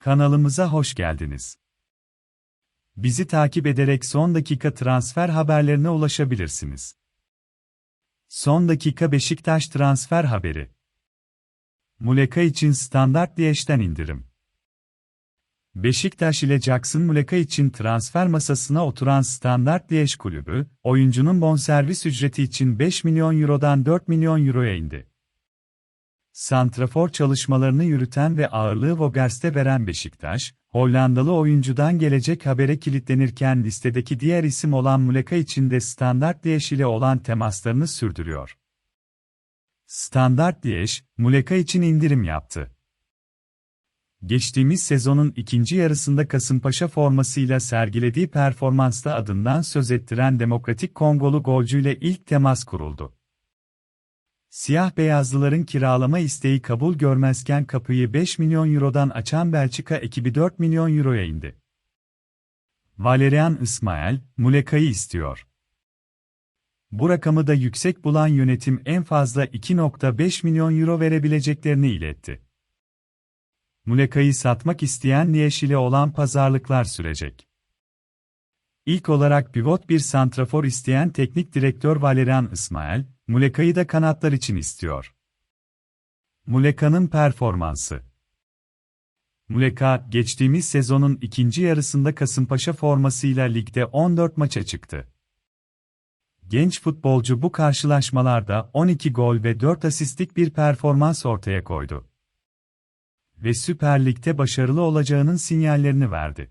Kanalımıza hoş geldiniz. Bizi takip ederek son dakika transfer haberlerine ulaşabilirsiniz. Son dakika Beşiktaş transfer haberi. Muleka için standart Liyeş'ten indirim. Beşiktaş ile Jackson Muleka için transfer masasına oturan Standart Liyeş kulübü, oyuncunun bonservis ücreti için 5 milyon eurodan 4 milyon euroya indi. Santrafor çalışmalarını yürüten ve ağırlığı Vogers'te veren Beşiktaş, Hollandalı oyuncudan gelecek habere kilitlenirken listedeki diğer isim olan Muleka için de Standart Liège ile olan temaslarını sürdürüyor. Standart Liège, Muleka için indirim yaptı. Geçtiğimiz sezonun ikinci yarısında Kasımpaşa formasıyla sergilediği performansta adından söz ettiren Demokratik Kongolu golcüyle ilk temas kuruldu. Siyah beyazlıların kiralama isteği kabul görmezken kapıyı 5 milyon eurodan açan Belçika ekibi 4 milyon euroya indi. Valerian İsmail, Muleka'yı istiyor. Bu rakamı da yüksek bulan yönetim en fazla 2.5 milyon euro verebileceklerini iletti. Muleka'yı satmak isteyen Liyeş ile olan pazarlıklar sürecek. İlk olarak pivot bir santrafor isteyen teknik direktör Valerian İsmail, Muleka'yı da kanatlar için istiyor. Muleka'nın performansı Muleka, geçtiğimiz sezonun ikinci yarısında Kasımpaşa formasıyla ligde 14 maça çıktı. Genç futbolcu bu karşılaşmalarda 12 gol ve 4 asistlik bir performans ortaya koydu. Ve Süper Lig'de başarılı olacağının sinyallerini verdi.